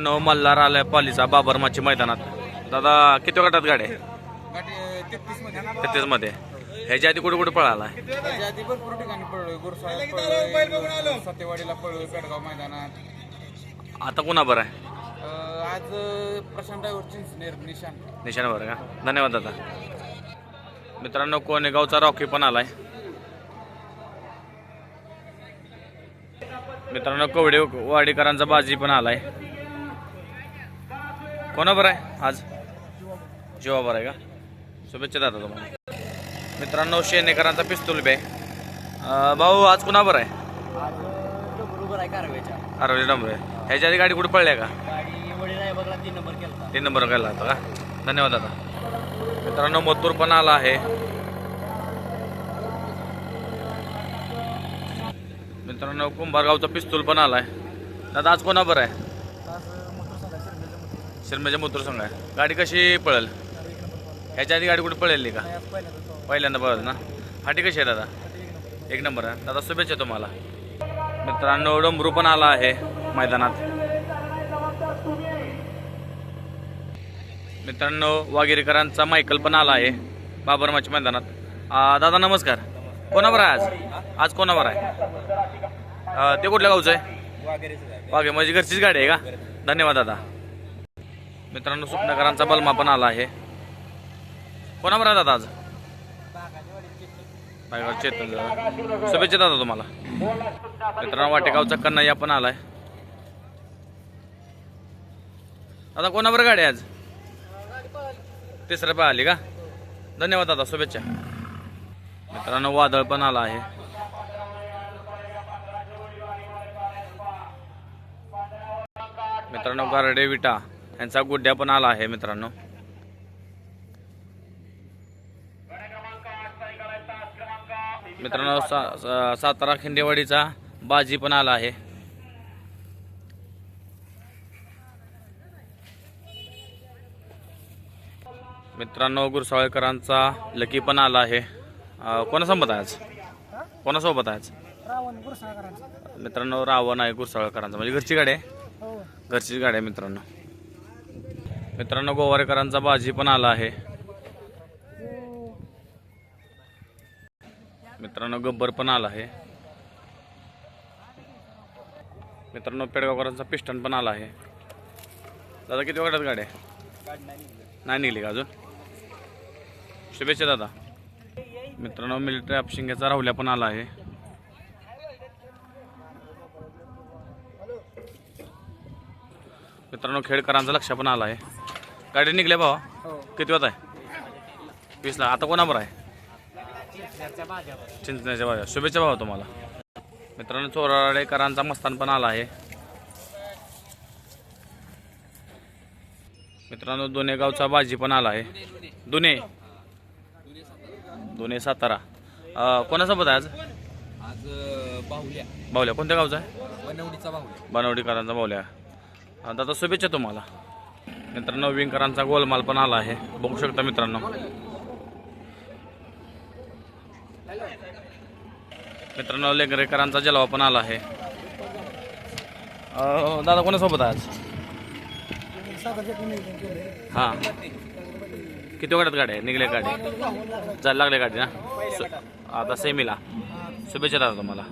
नऊ मल्हार आलाय पालीचा बाबरमाची मैदानात. दादा किती गटात गाडी आहे? गाठी तेहतीसमध्ये. ह्याच्या आधी कुठे कुठे पळाला त्याच्या आधी भरपूर ठिकाणी पळलोय. गुरुसाहेब पळलोय सत्यवाडीला पळलोय पेडगाव मैदानात. आता कुणा बरं आहे? अं, आज अं, प्रशांत ड्रायव्हर चिंचनेर निशान. निशाण बरं का? धन्यवाद दादा. मित्रांनो कोणेगावचा रॉकी पण आलाय. मित्रांनो कवडे वाडीकरांचा बाजी पण आलाय. कोणा आहे? आज? जीवा आहे का? शुभेच्छा दादा तुम्हाला. मित्रांनो शेनेकरांचा पिस्तूल बे भाऊ आज कुणा बरं आहे? बरोबर आहे अरवली डंबरे. ह्याच्या आधी गाडी कुठे पडल्या का? आहे तीन नंबर केला गेला होता का? धन्यवाद दादा. मित्रांनो मथुर पण आला आहे. मित्रांनो कुंभारगावचा पिस्तूल पण आलाय. दादा आज कोणा बरं आहे? शिरमेच्या मथुर संघ आहे गाडी कशी पळेल? ह्याच्या आधी गाडी कुठे पळेल का? पहिल्यांदा पळेल ना? फाटी कशी आहे दादा? एक नंबर आहे. दादा शुभेच्छा तुम्हाला. मित्रांनो डंबरू पण आला आहे मैदानात. मित्रांनो वागिरेकरांचा मायकल पण आला आहे बाबरमाच्या मैदानात. दादा नमस्कार. कोणावर आहे आज? आज कोणावर आहे? ते कुठल्या गावचं आहे? वाघे माझी म्हणजे घरचीच गाडी आहे का? धन्यवाद दादा. मित्रांनो सुपनकरांचा बलमा पण आला आहे. कोणावर आहे दादा आज? बायगाव चेतन शुभेच्छा दादा तुम्हाला. मित्रांनो वाटेगावचा कन्हैया पण आलाय. दादा कोणावर गाडी आहे आज? तिसऱ्या पाय आली का? धन्यवाद दादा शुभेच्छा. मित्रांनो वादळ पण आला आहे. मित्रांनो गारडे विटा. यांचा गुड्ड्या पण आला आहे मित्रांनो. मित्रांनो सा, सा- सातारा खिंडेवाडीचा बाजी पण आला आहे. मित्रांनो गुरसाळेकरांचा लकी पण आला आहे. कोणासोबत आहे आज? कोणासोबत आहे आज? मित्रांनो रावण आहे गुरसाळेकरांचा. म्हणजे घरची गाडी आहे? हो. घरचीच गाडी आहे मित्रांनो. मित्रांनो गोवारेकरांचा बाजी पण आला आहे. मित्रांनो गब्बर पण आला आहे. मित्रांनो पेडगावकरांचा पिस्टन पण आला आहे. दादा किती वाटत गाडी नाही निघली का अजून? शुभेच्छा दादा. मित्रांनो मिलिटरी अपशिंग्याचा राहुल्या पण आला आहे. मित्रांनो खेडकरांचा लक्ष पण आला आहे. गाडी निघल्या भावा. हो. किती वाजता आहे? वीसला. आता कोणावर आहे? चिंचण्याच्या भावा शुभेच्छा भावा तुम्हाला. मित्रांनो चोराडेकरांचा मस्तान पण आला आहे. मित्रांनो दोन्ही गावचा बाजी पण आला आहे. दोन्ही दोन्ही सातारा. कोणासोबत आहे आज? आज बाहुल्या. बावल्या कोणत्या गावचा आहे? बनवडीचा बाहुल्या. बनवडीकरांचा बावल्या अं, दादा शुभेच्छा तुम्हाला. मित्रांनो विंकरांचा गोलमाल पण आला आहे. बघू शकता मित्रांनो. मित्रांनो लेंगरेकरांचा जलवा पण आला आहे. दादा कोणासोबत आज? हां. किती वेळात गाडी आहे? निघल्या गाडी. जायला लागल्या गाडी ना? सु- आता सेमीला. शुभेच्छा दादा तुम्हाला.